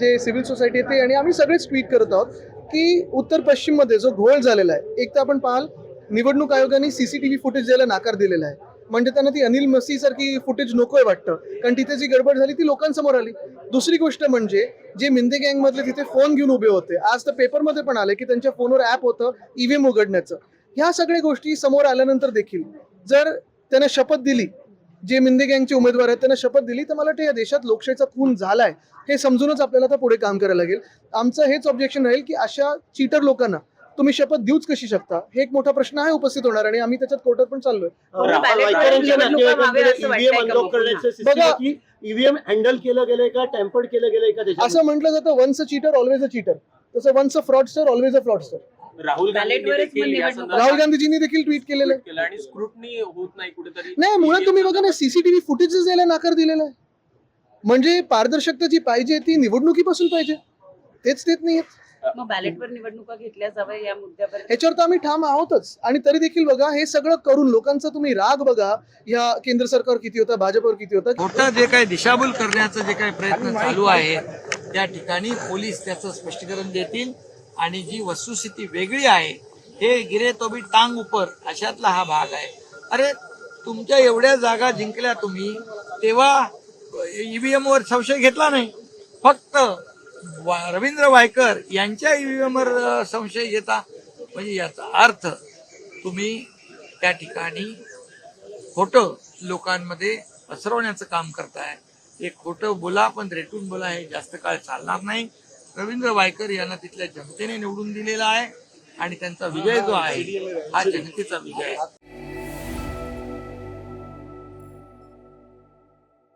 जे civil society आहे ते आणि आम्ही सगळेच ट्विट करत आहोत की उत्तर पश्चिममध्ये जो घोळ झालेला आहे एक तर आपण पाहाल निवडणूक आयोगाने सीसीटीव्ही फुटेज द्यायला नाकार दिलेला आहे. म्हणजे त्यांना ती अनिल मसी सारखी फुटेज नकोय वाटतं कारण तिथे जी गडबड झाली ती लोकांसमोर आली. दुसरी गोष्ट म्हणजे जे मिंदे गँग मधले तिथे फोन घेऊन उभे होते आज तर पेपरमध्ये पण आले की त्यांच्या फोनवर ऍप होतं ईव्हीएम उघडण्याचं. ह्या सगळ्या गोष्टी समोर आल्यानंतर देखील जर त्यांना शपथ दिली जे मिंदे गँगचे उमेदवार आहेत त्यांना शपथ दिली तर मला वाटतं या देशात लोकशाहीचा खून झालाय. हे समजूनच आपल्याला आता पुढे काम करायला लागेल. आमचं हेच ऑब्जेक्शन राहील की अशा चीटर लोकांना तुम्ही शपथ देऊच कशी शकता? हे एक मोठा प्रश्न आहे उपस्थित होणार आणि आम्ही त्याच्यात कोर्टात पण चाललोय. वाटतंय ईव्हीएम की? ईव्हीएम हँडल केलं गेलंय का? टॅम्पर्ड केलं गेलंय का? असं म्हटलं जातं once a cheater always a cheater तसं once a fraudster always a fraudster Rahul निवडणूक संदर्भात राहुल गांधीजींनी देखील ट्विट केलेलं आहे. आणि स्क्रुटनी होत नाही कुठेतरी. नाही मुळात तुम्ही बघा ना सीसीटीव्ही फुटेजेस द्यायला नाकार दिलेला आहे. म्हणजे पारदर्शकता जी पाहिजे ती निवडणुकीपासून पाहिजे. तेच देत नाही मग बॅलेटवर निवडणुका घेतल्या जाव्या या मुद्द्यावर? ह्याच्यावर तर आम्ही ठाम आहोतच. आणि तरी देखील बघा हे सगळं करून लोकांचा तुम्ही राग बघा. या केंद्र सरकारवर किती होता भाजपवर किती होता. खोटं जे काही दिशाभूल करण्याचा जे काही प्रयत्न चालू आहे त्या ठिकाणी पोलीस त्याचं स्पष्टीकरण देतील. आणि जी वस्तुस्थिती वेगळी आहे हे गिरे तो टांग उपर अशातला हा भाग आहे. अरे तुमच्या एवढ्या जागा जिंकल्या तुम्ही तेव्हा ईव्हीएम वर संशय घेतला नाही. फक्त रवींद्र वायकर यांच्या ईव्हीएम वर संशय घेता म्हणजे याचा अर्थ तुम्ही त्या ठिकाणी खोटं लोकांमध्ये पसरवण्याचं काम करताय. हे खोटं बोला पण रेटून बोला हे जास्त काळ चालणार नाही. रवींद्र वायकर यांना तिथल्या जनतेने निवडून दिलेला आहे आणि त्यांचा विजय जो आहे हा जनतेचा विजय आहे.